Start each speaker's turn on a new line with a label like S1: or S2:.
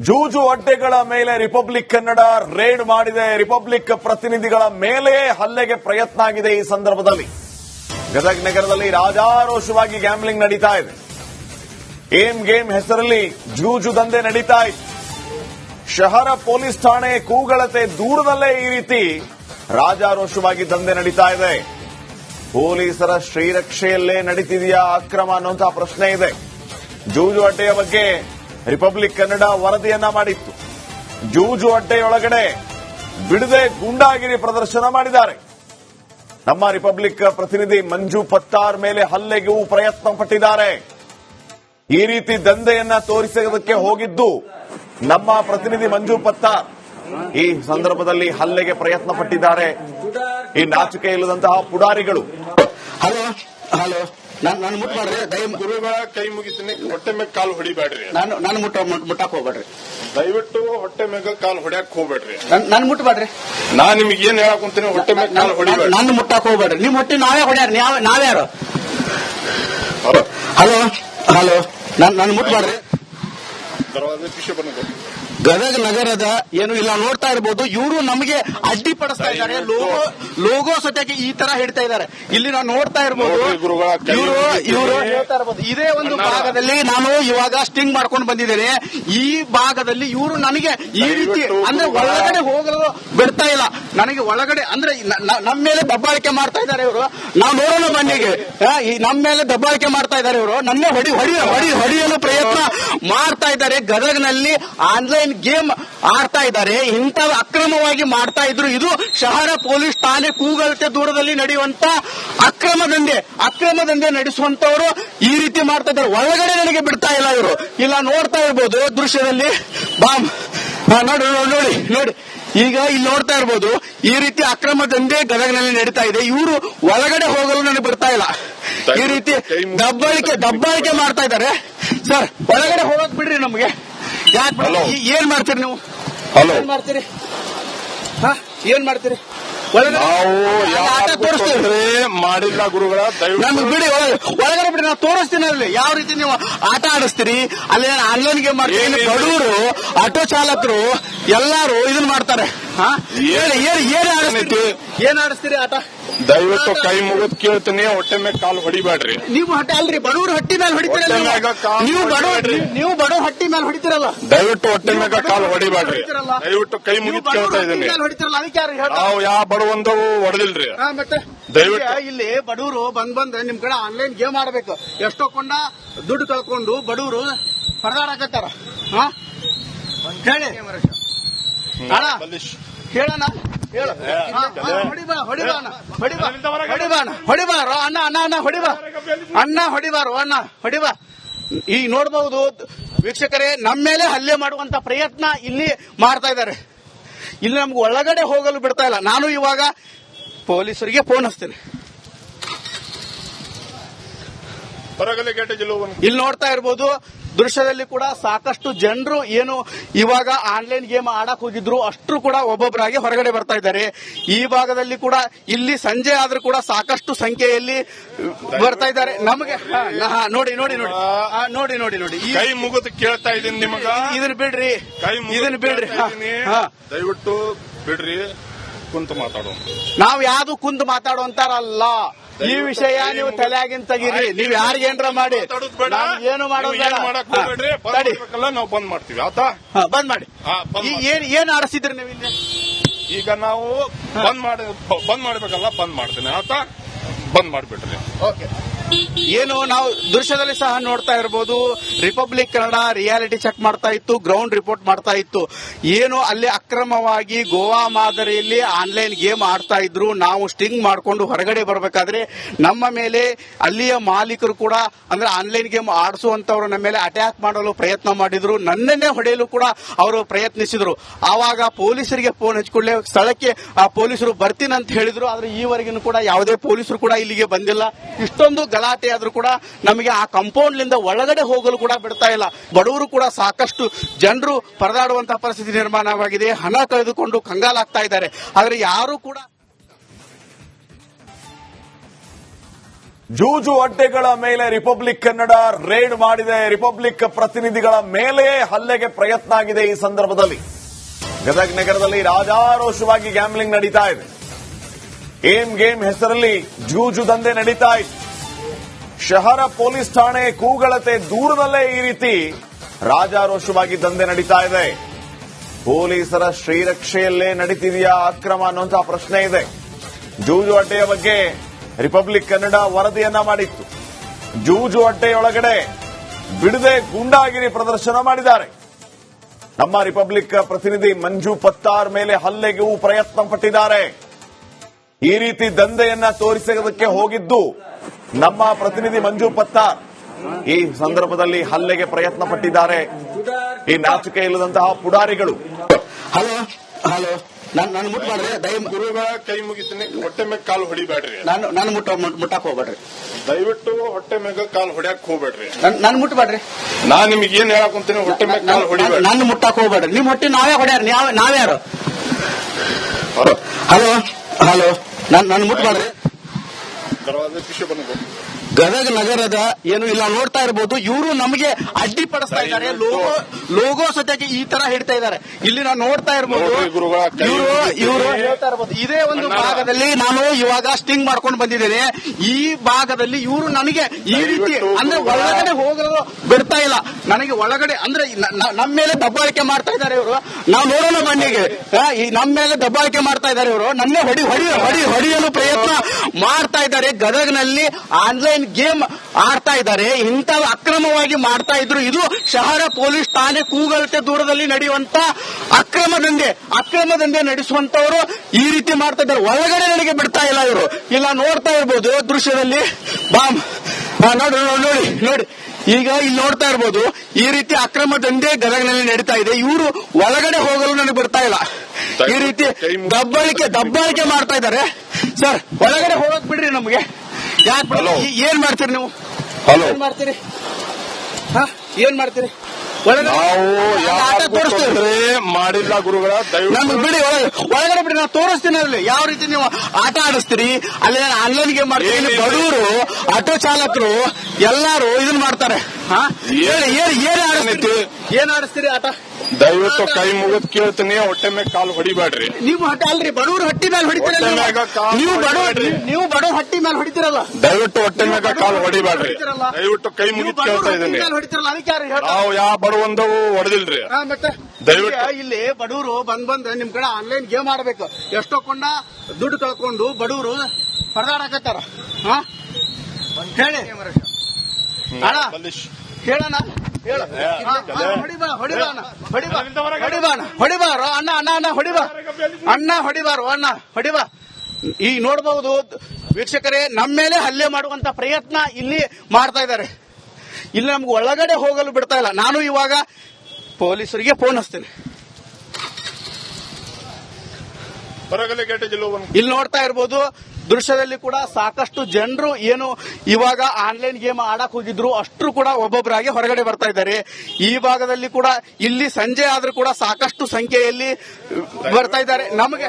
S1: ಜೂಜು ಅಡ್ಡೆಗಳ ಮೇಲೆ ರಿಪಬ್ಲಿಕ್ ಕನ್ನಡ ರೇಡ್ ಮಾಡಿದೆ. ರಿಪಬ್ಲಿಕ್ ಪ್ರತಿನಿಧಿಗಳ ಮೇಲೆ ಹಲ್ಲೆಗೆ ಪ್ರಯತ್ನ ಆಗಿದೆ ಈ ಸಂದರ್ಭದಲ್ಲಿ. ಗದಗ ನಗರದಲ್ಲಿ ರಾಜಾರೋಷವಾಗಿ ಗ್ಯಾಮ್ಲಿಂಗ್ ನಡೀತಾ ಇದೆ. ಏಮ್ ಗೇಮ್ ಹೆಸರಲ್ಲಿ ಜೂಜು ದಂಧೆ ನಡೀತಾ ಇದೆ. ಶಹರ ಪೊಲೀಸ್ ಠಾಣೆ ಕೂಗಳತೆ ದೂರದಲ್ಲೇ ಈ ರೀತಿ ರಾಜಾರೋಷವಾಗಿ ದಂಧೆ ನಡೀತಾ ಇದೆ. ಪೊಲೀಸರ ಶ್ರೀರಕ್ಷೆಯಲ್ಲೇ ನಡೀತಿದೆಯಾ ಅಕ್ರಮ ಅನ್ನುವಂತಹ ಪ್ರಶ್ನೆ ಇದೆ. ಜೂಜು ಅಡ್ಡೆಯ ಬಗ್ಗೆ ರಿಪಬ್ಲಿಕ್ ಕನ್ನಡ ವರದಿಯನ್ನ ಮಾಡಿತ್ತು. ಜೂಜು ಅಡ್ಡೆಯೊಳಗಡೆ ಬಿಡದೆ ಗೂಂಡಾಗಿರಿ ಪ್ರದರ್ಶನ ಮಾಡಿದ್ದಾರೆ. ನಮ್ಮ ರಿಪಬ್ಲಿಕ್ ಪ್ರತಿನಿಧಿ ಮಂಜು ಪತ್ತಾರ್ ಮೇಲೆ ಹಲ್ಲೆಗೂ ಪ್ರಯತ್ನ ಪಟ್ಟಿದ್ದಾರೆ. ಈ ರೀತಿ ದಂಧೆಯನ್ನ ತೋರಿಸೋದಕ್ಕೆ ಹೋಗಿದ್ದು ನಮ್ಮ ಪ್ರತಿನಿಧಿ ಮಂಜು ಪತ್ತಾರ್. ಈ ಸಂದರ್ಭದಲ್ಲಿ ಹಲ್ಲೆಗೆ ಪ್ರಯತ್ನ ಪಟ್ಟಿದ್ದಾರೆ. ಈ ನಾಚಿಕೆ ಇಲ್ಲದಂತಹ ಪುಡಾರಿಗಳು.
S2: Hello hello. ನಾನು ನಾನು ಮುಟ್ ಮಾಡ್ರಿ ದಯ
S3: ಗುರುಗಳ ಕೈ ಮುಗಿತೀನಿ ಹೊಟ್ಟೆ ಮೇಲೆ ಕಾಲು ಹೊಡಿಬೇಡ್ರಿ.
S2: ನಾನು ನಾನು ಮುಟ್ಟ ಮುಟ್ಟಾಕ್ ಹೋಗ್ಬೇಡ್ರಿ.
S3: ದಯವಿಟ್ಟು ಹೊಟ್ಟೆ ಮೇಲೆ ಕಾಲು ಹೊಡ್ಯಾಕ್ ಹೋಗ್ಬೇಡ್ರಿ.
S2: ನನ್- ನಾನು ಮುಟ್ಬೇಡ್ರಿ
S3: ನಾ ನಿಮ್ಗೆ ಏನ್ ಹೇಳಕ್ ಕುಂತೀನಿ? ಹೊಟ್ಟೆ ಮೇಲೆ ಕಾಲು ಹೊಡಿಬೇಡ
S2: ನಾನು ಮುಟ್ಟಾಕ್ ಹೋಗ್ಬೇಡ್ರಿ. ನಿಮ್ ಹೊಟ್ಟೆ ನಾವೇ ಹೊಡ್ಯಾರ ನಾವ್ ನಾವ್ಯಾರು ಹಲೋ? ಹಲೋ? ನಾನು ನಾನು ಮುಟ್ಬೇಡ್ರಿ
S3: ದರ್ವಾಜೆ ಪಿಶೆ ಬಂದು
S2: ಗದಗ ನಗರದ ಏನು ಇಲ್ಲ ನೋಡ್ತಾ ಇರ್ಬೋದು. ಇವರು ನಮಗೆ ಅಡ್ಡಿಪಡಿಸ್ತಾ ಇದ್ದಾರೆ. ಲೋಗೋ ಲೋಗೋ ಸತ್ಯಕ್ಕೆ ಈ ತರ ಹಿಡ್ತಾ ಇದ್ದಾರೆ. ಇಲ್ಲಿ ನಾವು ನೋಡ್ತಾ ಇರ್ಬೋದು. ಇವರು ಇವರು ಹೇಳ್ತಾ ಇರ್ಬೋದು. ಇದೇ ಒಂದು ಭಾಗದಲ್ಲಿ ನಾನು ಇವಾಗ ಸ್ಟಿಂಗ್ ಮಾಡ್ಕೊಂಡು ಬಂದಿದ್ದೇನೆ. ಈ ಭಾಗದಲ್ಲಿ ಇವರು ನನಗೆ ಈ ರೀತಿ ಅಂದ್ರೆ ಒಳಗಡೆ ಹೋಗಲು ಬಿಡ್ತಾ ಇಲ್ಲ. ನನಗೆ ಒಳಗಡೆ ಅಂದ್ರೆ ನಮ್ಮ ಮೇಲೆ ದಬ್ಬಾಳಿಕೆ ಮಾಡ್ತಾ ಇದ್ದಾರೆ ಇವರು. ನಾವು ನೋಡೋಣ ಬನ್ನಿಗೆ ನಮ್ಮ ಮೇಲೆ ದಬ್ಬಾಳಿಕೆ ಮಾಡ್ತಾ ಇದ್ದಾರೆ ಇವರು. ನನ್ನೇ ಹೊಡಿ ಹೊಡಿ ಹೊಡಿ ಹೊಡಿಯಲು ಪ್ರಯತ್ನ ಮಾಡ್ತಾ ಇದ್ದಾರೆ. ಗದಗನಲ್ಲಿ ಆನ್ಲೈನ್ ಗೇಮ್ ಆಡ್ತಾ ಇದ್ದಾರೆ. ಇಂಥ ಅಕ್ರಮವಾಗಿ ಮಾಡ್ತಾ ಇದ್ರು. ಇದು ಶಹರ ಪೊಲೀಸ್ ಠಾಣೆ ಕೂಗಲ್ತೆ ದೂರದಲ್ಲಿ ನಡೆಯುವಂತ ಅಕ್ರಮ ದಂಧೆ ಅಕ್ರಮ ದಂಧೆ ನಡೆಸುವಂತವರು ಈ ರೀತಿ ಮಾಡ್ತಾ ಇದ್ದಾರೆ. ಒಳಗಡೆ ನನಗೆ ಬಿಡ್ತಾ ಇಲ್ಲ ಇವರು. ಇಲ್ಲ ನೋಡ್ತಾ ಇರ್ಬೋದು ದೃಶ್ಯದಲ್ಲಿ. ಬಾಂಬ್ ನೋಡಿ ನೋಡಿ ನೋಡಿ ನೋಡಿ. ಈಗ ಇಲ್ಲಿ ನೋಡ್ತಾ ಇರ್ಬೋದು ಈ ರೀತಿ ಅಕ್ರಮ ದಂಧೆ ಗದಗನಲ್ಲಿ ನಡೀತಾ ಇದೆ. ಇವರು ಒಳಗಡೆ ಹೋಗಲು ನನಗೆ ಬಿಡ್ತಾ ಇಲ್ಲ. ಈ ರೀತಿ ದಬ್ಬಾಳಿಕೆ ದಬ್ಬಾಳಿಕೆ ಮಾಡ್ತಾ ಇದ್ದಾರೆ. ಸರ್ ಒಳಗಡೆ ಹೋಗಕ್ ಬಿಡ್ರಿ ನಮ್ಗೆ. ಯಾಕೆ ಏನ್ ಮಾಡ್ತೀರಿ ನೀವು?
S3: ಹಲೋ
S2: ಏನ್ ಮಾಡ್ತೀರಿ? ಹಾ ಏನ್ ಮಾಡ್ತೀರಿ?
S3: ಮಾಡಿಲ್ಲ ಗುರುಗಳ
S2: ನಮ್ಗೆ ಬಿಡಿ ಒಳಗೆ ಒಳಗಡೆ ಬಿಡಿ ನಾವು ತೋರಿಸ್ತೀನಿ ಅಲ್ಲಿ. ಯಾವ ರೀತಿ ನೀವು ಆಟ ಆಡಿಸ್ತೀರಿ? ಅಲ್ಲಿ ಆನ್ಲೈನ್ ಗೇಮ್ ಮಾಡ್ತೀರಿ? ಬಡವರು ಆಟೋ ಚಾಲಕರು ಎಲ್ಲಾರು ಇದನ್ನ ಮಾಡ್ತಾರೆ? ಏನ್ ಏನ್ ಏನ್ ಆಡಿಸ್ತೀರಿ? ಏನ್ ಆಡಿಸ್ತೀರಿ ಆಟ?
S3: ದಯವಿಟ್ಟು ಕೈ ಮುಗಿದ್ ಕೇಳ್ತೀನಿ ಹೊಟ್ಟೆ ಮೇಲೆ ಕಾಲು ಹೊಡಿಬೇಡ್ರಿ.
S2: ನೀವು ಹೊಟ್ಟೆ ಅಲ್ರಿ ಬಡವ್ರ ಹಟ್ಟಿ ಮೇಲೆ ಹೊಡಿತೀರಲ್ಲ ನೀವು. ಬಡವ್ರಿ ನೀವು ಬಡವ್ರ ಹಟ್ಟಿ ಮೇಲೆ ಹೊಡಿತೀರಲ್ಲ?
S3: ದಯವಿಟ್ಟು ಹೊಟ್ಟೆ ಮೇಲೆ ಕಾಲು ಹೊಡಿಬೇಡ್ರಿ. ದಯವಿಟ್ಟು ಕೈ ಮುಗಿದ್ ಕೇಳ್ತಾ ಇದೀನಿ ನಾವು ಯಾವ ಬಡವಂದವು ಹೊಡೆದಿಲ್ರಿ. ದಯವಿಟ್ಟು.
S2: ಇಲ್ಲಿ ಬಡವರು ಬಂದ್ ಬಂದ್ ನಿಮ್ ಕಡೆ ಆನ್ಲೈನ್ ಗೇಮ್ ಆಡ್ಬೇಕು. ಎಷ್ಟೋ ಕೊಂಡ ದುಡ್ಡು ಕಳ್ಕೊಂಡು ಬಡವರು ಪರದಾಡಕತ್ತಾರ. ಹಾ? ಹೇಳಿ. ಹೇಳಣ್ಣ. ಹೊಡಿಬಾರೋ ಅಣ್ಣ ಅಣ್ಣ ಅಣ್ಣ ಹೊಡಿಬಾ ಅಣ್ಣ ಹೊಡಿಬಾರೋ ಅಣ್ಣ ಹೊಡಿಬಾ. ಈಗ ನೋಡಬಹುದು ವೀಕ್ಷಕರೇ ನಮ್ಮ ಮೇಲೆ ಹಲ್ಲೆ ಮಾಡುವಂತ ಪ್ರಯತ್ನ ಇಲ್ಲಿ ಮಾಡ್ತಾ ಇದ್ದಾರೆ. ಇಲ್ಲಿ ನಮ್ಗೆ ಒಳಗಡೆ ಹೋಗಲು ಬಿಡ್ತಾ ಇಲ್ಲ. ನಾನು ಇವಾಗ ಪೊಲೀಸರಿಗೆ ಫೋನ್ ಹಚ್ತೇನೆ. ಇಲ್ಲಿ ನೋಡ್ತಾ ಇರ್ಬೋದು ದೃಶ್ಯದಲ್ಲಿ ಕೂಡ ಸಾಕಷ್ಟು ಜನರು ಏನು ಇವಾಗ ಆನ್ಲೈನ್ ಗೇಮ್ ಆಡಕ್ ಹೋಗಿದ್ರು ಅಷ್ಟು ಕೂಡ ಒಬ್ಬೊಬ್ಬರಾಗಿ ಹೊರಗಡೆ ಬರ್ತಾ ಇದ್ದಾರೆ. ಈ ಭಾಗದಲ್ಲಿ ಕೂಡ ಇಲ್ಲಿ ಸಂಜೆ ಆದ್ರೂ ಕೂಡ ಸಾಕಷ್ಟು ಸಂಖ್ಯೆಯಲ್ಲಿ ಬರ್ತಾ ಇದ್ದಾರೆ. ನಮಗೆ ನೋಡಿ ನೋಡಿ ನೋಡಿ. ನೋಡಿ ನೋಡಿ ನೋಡಿ.
S3: ಕೈ ಮುಗಿದು ಕೇಳ್ತಾ ಇದೀನಿ ನಿಮಗ.
S2: ಇದನ್ನ ಬಿಡ್ರಿ. ಇದನ್ನ ಬಿಡ್ರಿ.
S3: ದಯವಿಟ್ಟು ಬಿಡ್ರಿ. ಕುಂತು ಮಾತಾಡೋ.
S2: ನಾವ್ ಯಾವ್ದು ಮಾತಾಡೋ ಮಾತಾಡುವಂತಾರಲ್ಲ ಈ ವಿಷಯ ನೀವು ತಲೆಯಾಗಿನ ತೆಗೀರಿ. ನೀವ್ ಯಾರಿಗೇನ್ರ ಮಾಡಿ. ಏನು ಮಾಡೋದು
S3: ನೀವು ಬಂದ್ ಮಾಡ್ತೀವಿ ಆತಾ
S2: ಬಂದ್ ಮಾಡಿ. ಏನ್ ಏನ್ ಆಡಿಸಿದ್ರಿ ನೀವು ಇಲ್ಲಿ?
S3: ಈಗ ನಾವು ಬಂದ್ ಮಾಡಿ ಬಂದ್ ಮಾಡ್ಬೇಕಲ್ಲ ಬಂದ್ ಮಾಡ್ತೀನಿ ಆತಾ ಬಂದ್ ಮಾಡ್ಬಿಡ್ರಿ.
S2: ಓಕೆ. ಏನು ನಾವು ದೃಶ್ಯದಲ್ಲಿ ಸಹ ನೋಡ್ತಾ ಇರಬಹುದು ರಿಪಬ್ಲಿಕ್ ಕನ್ನಡ ರಿಯಾಲಿಟಿ ಚೆಕ್ ಮಾಡ್ತಾ ಇತ್ತು ಗ್ರೌಂಡ್ ರಿಪೋರ್ಟ್ ಮಾಡ್ತಾ ಇತ್ತು. ಏನು ಅಲ್ಲಿ ಅಕ್ರಮವಾಗಿ ಗೋವಾ ಮಾದರಿಯಲ್ಲಿ ಆನ್ಲೈನ್ ಗೇಮ್ ಆಡ್ತಾ ಇದ್ರು. ನಾವು ಸ್ಟಿಂಗ್ ಮಾಡಿಕೊಂಡು ಹೊರಗಡೆ ಬರಬೇಕಾದ್ರೆ ನಮ್ಮ ಮೇಲೆ ಅಲ್ಲಿಯ ಮಾಲೀಕರು ಕೂಡ ಅಂದ್ರೆ ಆನ್ಲೈನ್ ಗೇಮ್ ಆಡಿಸುವಂತವ್ರು ನಮ್ಮ ಮೇಲೆ ಅಟ್ಯಾಕ್ ಮಾಡಲು ಪ್ರಯತ್ನ ಮಾಡಿದ್ರು. ನನ್ನನ್ನೇ ಹೊಡೆಯಲು ಕೂಡ ಅವರು ಪ್ರಯತ್ನಿಸಿದ್ರು. ಆವಾಗ ಪೊಲೀಸರಿಗೆ ಫೋನ್ ಹಚ್ಕೊಳ್ಳೆ ಸ್ಥಳಕ್ಕೆ ಆ ಪೊಲೀಸರು ಬರ್ತೀನಿ ಅಂತ ಹೇಳಿದ್ರು. ಆದ್ರೆ ಈವರೆಗೂ ಕೂಡ ಯಾವುದೇ ಪೊಲೀಸರು ಕೂಡ ಇಲ್ಲಿಗೆ ಬಂದಿಲ್ಲ. ಇಷ್ಟೊಂದು ಗಲಾಟೆ ಆದ್ರೂ ಕೂಡ ನಮಗೆ ಆ ಕಾಂಪೌಂಡ್ ಲಿಂದ ಒಳಗಡೆ ಹೋಗಲು ಕೂಡ ಬಿಡ್ತಾ ಇಲ್ಲ. ಬಡವರು ಕೂಡ ಸಾಕಷ್ಟು ಜನರು ಪರದಾಡುವಂತಹ ಪರಿಸ್ಥಿತಿ ನಿರ್ಮಾಣವಾಗಿದೆ. ಹಣ ಕಳೆದುಕೊಂಡು ಕಂಗಾಲಾಗ್ತಾ ಇದ್ದಾರೆ. ಆದರೆ ಯಾರು ಕೂಡ
S1: ಜೂಜು ಅಡ್ಡೆಗಳ ಮೇಲೆ ರಿಪಬ್ಲಿಕ್ ಕನ್ನಡ ರೇಡ್ ಮಾಡಿದೆ. ರಿಪಬ್ಲಿಕ್ ಪ್ರತಿನಿಧಿಗಳ ಮೇಲೆ ಹಲ್ಲೆಗೆ ಪ್ರಯತ್ನ ಆಗಿದೆ ಈ ಸಂದರ್ಭದಲ್ಲಿ. ಗದಗ ನಗರದಲ್ಲಿ ರಾಜಾರೋಷವಾಗಿ ಗ್ಯಾಮ್ಲಿಂಗ್ ನಡೀತಾ ಇದೆ. ಏಮ್ ಗೇಮ್ ಹೆಸರಲ್ಲಿ ಜೂಜು ದಂಧೆ ನಡೀತಾ ಇದೆ. ಶಹರ ಪೊಲೀಸ್ ಠಾಣೆ ಕೂಗಳತೆ ದೂರದಲ್ಲೇ ಈ ರೀತಿ ರಾಜಾರೋಷವಾಗಿ ದಂಧೆ ನಡೀತಾ ಇದೆ. ಪೊಲೀಸರ ಶ್ರೀರಕ್ಷೆಯಲ್ಲೇ ನಡೀತಿದೆಯಾ ಅಕ್ರಮ ಅನ್ನುವಂತಹ ಪ್ರಶ್ನೆ ಇದೆ. ಜೂಜು ಅಡ್ಡೆಯ ಬಗ್ಗೆ ರಿಪಬ್ಲಿಕ್ ಕನ್ನಡ ವರದಿಯನ್ನ ಮಾಡಿತ್ತು. ಜೂಜು ಅಡ್ಡೆಯೊಳಗಡೆ ಬಿಡದೆ ಗೂಂಡಾಗಿರಿ ಪ್ರದರ್ಶನ ಮಾಡಿದ್ದಾರೆ. ನಮ್ಮ ರಿಪಬ್ಲಿಕ್ ಪ್ರತಿನಿಧಿ ಮಂಜು ಪತ್ತಾರ್ ಮೇಲೆ ಹಲ್ಲೆಗೂ ಪ್ರಯತ್ನ ಪಟ್ಟಿದ್ದಾರೆ. ಈ ರೀತಿ ದಂಧೆಯನ್ನ ತೋರಿಸೋದಕ್ಕೆ ಹೋಗಿದ್ದು ನಮ್ಮ ಪ್ರತಿನಿಧಿ ಮಂಜು ಪತ್ತಾರ್ ಈ ಸಂದರ್ಭದಲ್ಲಿ ಹಲ್ಲೆಗೆ ಪ್ರಯತ್ನ ಪಟ್ಟಿದ್ದಾರೆ ಈ ನಾಚಿಕೆ ಇಲ್ಲದಂತಹ ಪುಡಾರಿಗಳು.
S2: Hello hello. ನಾನು ನಾನು ಮುಟ್ ಮಾಡ್ರಿ ದಯ
S3: ಗುರುಗಳ ಕೈ ಮುಗಿತೀನಿ ಹೊಟ್ಟೆ ಮೇಲೆ ಕಾಲು ಹೊಡಿಬೇಡ್ರಿ.
S2: ನಾನು ನಾನು ಮುಟ್ಟ ಮುಟ್- ಮುಟ್ಟಕ್ ಹೋಗ್ಬೇಡ್ರಿ.
S3: ದಯವಿಟ್ಟು ಹೊಟ್ಟೆ ಮ್ಯಾಗ ಕಾಲು ಹೊಡ್ಯಾಕ್ ಹೋಗ್ಬೇಡ್ರಿ.
S2: ನನ್ ನಾನು ಮುಟ್ಬೇಡ್ರಿ
S3: ನಾನು ನಿಮ್ಗೆ ಏನ್ ಹೇಳಕ್ ಕುಂತೀನಿ? ಹೊಟ್ಟೆ ಮೇಲೆ ಕಾಲು ಹೊಡಿಬೇಡ್ರಿ.
S2: ನಾನು ಮುಟ್ಟಕ್ ಹೋಗ್ಬೇಡ್ರಿ. ನಿಮ್ ಹೊಟ್ಟೆ ನಾವೇ ಹೊಡ್ಯಾರ ನಾವ್ ನಾವ್ಯಾರು ಹಲೋ. ಹಲೋ ನಾನು ನಾನು ಮುಟ್ಬೇಡ್ರಿ
S3: दरवाजे पीछे बंद करो
S2: ಗದಗ ನಗರದ ಏನು ಇಲ್ಲ ನೋಡ್ತಾ ಇರಬಹುದು ಇವರು ನಮಗೆ ಅಡ್ಡಿಪಡಿಸ್ತಾ ಇದ್ದಾರೆ. ಲೋಗೋ ಲೋಗೋ ಸದ್ಯಕ್ಕೆ ಈ ತರ ಹಿಡ್ತಾ ಇದ್ದಾರೆ. ಇಲ್ಲಿ ನಾವು ನೋಡ್ತಾ ಇರಬಹುದು
S3: ನೋಡ್ರಿ
S2: ಇವರು ಇವರು ಹೇಳ್ತಾ ಇರಬಹುದು ಇದೇ ಒಂದು ಭಾಗದಲ್ಲಿ ನಾನು ಇವಾಗ ಸ್ಟಿಂಗ್ ಮಾಡ್ಕೊಂಡು ಬಂದಿದ್ದೇನೆ. ಈ ಭಾಗದಲ್ಲಿ ಇವರು ನನಗೆ ಈ ರೀತಿ ಅಂದ್ರೆ ಒಳಗಡೆ ಹೋಗಲು ಬಿಡ್ತಾ ಇಲ್ಲ. ನನಗೆ ಒಳಗಡೆ ಅಂದ್ರೆ ನಮ್ಮ ಮೇಲೆ ದಬ್ಬಾಳಿಕೆ ಮಾಡ್ತಾ ಇದ್ದಾರೆ ಇವರು. ನಾವು ನೋಡೋಣ ಬನ್ನಿಗೆ ಈ ನಮ್ಮ ಮೇಲೆ ದಬ್ಬಾಳಿಕೆ ಮಾಡ್ತಾ ಇದ್ದಾರೆ ಇವರು. ನನ್ನೇ ಹೊಡಿ ಹೊಡಿ ಹೊಡಿ ಹೊಡಿಯಲು ಪ್ರಯತ್ನ ಮಾಡ್ತಾ ಇದ್ದಾರೆ ಗದಗನಲ್ಲಿ. ಆನ್ಲೈನ್ ಗೇಮ್ ಆಡ್ತಾ ಇದ್ದಾರೆ. ಇಂಥ ಅಕ್ರಮವಾಗಿ ಮಾಡ್ತಾ ಇದ್ರು. ಇದು ಶಹರ ಪೊಲೀಸ್ ಠಾಣೆ ಕೂಗಲತೆ ದೂರದಲ್ಲಿ ನಡೆಯುವಂತ ಅಕ್ರಮ ದಂಧೆ ಅಕ್ರಮ ದಂಧೆ ನಡೆಸುವಂತವರು ಈ ರೀತಿ ಮಾಡ್ತಾ ಇದ್ದಾರೆ. ಒಳಗಡೆ ನನಗೆ ಬಿಡ್ತಾ ಇಲ್ಲ ಇವರು. ಇಲ್ಲ ನೋಡ್ತಾ ಇರ್ಬೋದು ದೃಶ್ಯದಲ್ಲಿ. ಬಾಂಬ್ ನೋಡಿ ನೋಡಿ ನೋಡಿ ಈಗ ಇಲ್ಲಿ ನೋಡ್ತಾ ಇರ್ಬೋದು ಈ ರೀತಿ ಅಕ್ರಮ ದಂಧೆ ಗದಗನಲ್ಲಿ ನಡೀತಾ ಇದೆ. ಇವರು ಒಳಗಡೆ ಹೋಗಲು ನನಗೆ ಬಿಡ್ತಾ ಇಲ್ಲ. ಈ ರೀತಿ ದಬ್ಬಾಳಿಕೆ ದಬ್ಬಾಳಿಕೆ ಮಾಡ್ತಾ ಇದ್ದಾರೆ. ಸರ್ ಒಳಗಡೆ ಹೋಗಕ್ ಬಿಡ್ರಿ ನಮಗೆ. ಯಾಕೆ. ಏನ್ ಮಾಡ್ತೀರಿ ನೀವು?
S3: Hello.
S2: ಏನ್ ಮಾಡ್ತೀರಿ? ಹಾ? ಏನ್ ಮಾಡ್ತೀರಿ?
S3: ಮಾಡಿಲ್ಲ ಗುರುಗಳ
S2: ನಮ್ಗೆ ಬಿಡಿ ಒಳಗೆ ಒಳಗಡೆ ಬಿಡಿ ನಾವು ತೋರಿಸ್ತೀನಿ ಅಲ್ಲಿ ಯಾವ ರೀತಿ ನೀವು ಆಟ ಆಡಿಸ್ತೀರಿ? ಅಲ್ಲಿ ಆನ್ಲೈನ್ ಗೇಮ್ ಮಾಡ್ತೀರಿ ಬಡವರು ಆಟೋ ಚಾಲಕರು ಎಲ್ಲಾರು ಇದನ್ನ ಮಾಡ್ತಾರೆ. ಹಾ? ಏನ್ ಆಡಿಸ್ತೀರಿ? ಏನ್ ಆಡಿಸ್ತೀರಿ ಆಟ?
S3: ದಯವಿಟ್ಟು ಕೈ ಮುಗಿದ್ ಕೇಳ್ತೀನಿ ಹೊಟ್ಟೆ ಮೇಲೆ ಕಾಲು ಹೊಡಿಬೇಡ್ರಿ.
S2: ನೀವು ಅಲ್ರಿ ಬಡವ್ರ ಹಟ್ಟಿ ಮೇಲೆ ಹೊಡಿತೀರಲ್ಲ ನೀವು? ಬಡವ್ರಿ ನೀವು ಬಡವ್ರ ಹಟ್ಟಿ ಮೇಲೆ ಹೊಡಿತೀರಲ್ಲ?
S3: ದಯವಿಟ್ಟು ಹೊಟ್ಟೆ ಮೇಲೆ ಕಾಲು ಹೊಡಿಬೇಡ್ರಿ. ದಯವಿಟ್ಟು ಕೈ ಮುಗಿದ್ ಕೇಳ್ತಾ ಇದ್ದೀನಿ. ನಾವು ಯಾವ ಬಡವಂದವು ಹೊಡೆದಿಲ್ರಿ. ದಯವಿಟ್ಟು.
S2: ಇಲ್ಲಿ ಬಡವರು ಬಂದ್ ಬಂದ್ ನಿಮ್ ಕಡೆ ಆನ್ಲೈನ್ ಗೇಮ್ ಆಡ್ಬೇಕು. ಎಷ್ಟೋ ಕೊಂಡ ದುಡ್ಡು ಕಳ್ಕೊಂಡು ಬಡವರು ಪರದಾಡಕತ್ತಾರ ಹಾ? ಹೇಳಿ. ಅಣ್ಣ
S3: ಮಲ್ಲೇಶ್.
S2: ಹೇಳಣ್ಣ ಹೇಳು ಹಾ, ಹಾ, ಹೊಡಿಬಾ ಹೊಡಿಬಾ ಅಣ್ಣ. ಅಣ್ಣ. ಅಣ್ಣ ಹೊಡಿಬಾ. ಅಣ್ಣ ಹೊಡಿಬ ಅಣ್ಣ ಹೊಡಿಬಾ. ಈಗ ನೋಡಬಹುದು ವೀಕ್ಷಕರೇ ನಮ್ಮ ಮೇಲೆ ಹಲ್ಲೆ ಮಾಡುವಂತ ಪ್ರಯತ್ನ ಇಲ್ಲಿ ಮಾಡ್ತಾ ಇದ್ದಾರೆ. ಇಲ್ಲಿ ನಮ್ಗೆ ಒಳಗಡೆ ಹೋಗಲು ಬಿಡ್ತಾ ಇಲ್ಲ. ನಾನು ಇವಾಗ ಪೊಲೀಸರಿಗೆ ಫೋನ್ ಹಚ್ತೇನೆ. ಇಲ್ಲಿ ನೋಡ್ತಾ ಇರ್ಬೋದು ದೃಶ್ಯದಲ್ಲಿ ಕೂಡ ಸಾಕಷ್ಟು ಜನರು ಏನು ಇವಾಗ ಆನ್ಲೈನ್ ಗೇಮ್ ಆಡಕ್ ಹೋಗಿದ್ರು, ಅಷ್ಟರು ಕೂಡ ಒಬ್ಬೊಬ್ಬರಾಗಿ ಹೊರಗಡೆ ಬರ್ತಾ ಇದ್ದಾರೆ. ಈ ಭಾಗದಲ್ಲಿ ಕೂಡ ಇಲ್ಲಿ ಸಂಜೆ ಆದ್ರೂ ಕೂಡ ಸಾಕಷ್ಟು ಸಂಖ್ಯೆಯಲ್ಲಿ ಬರ್ತಾ ಇದ್ದಾರೆ. ನಮಗೆ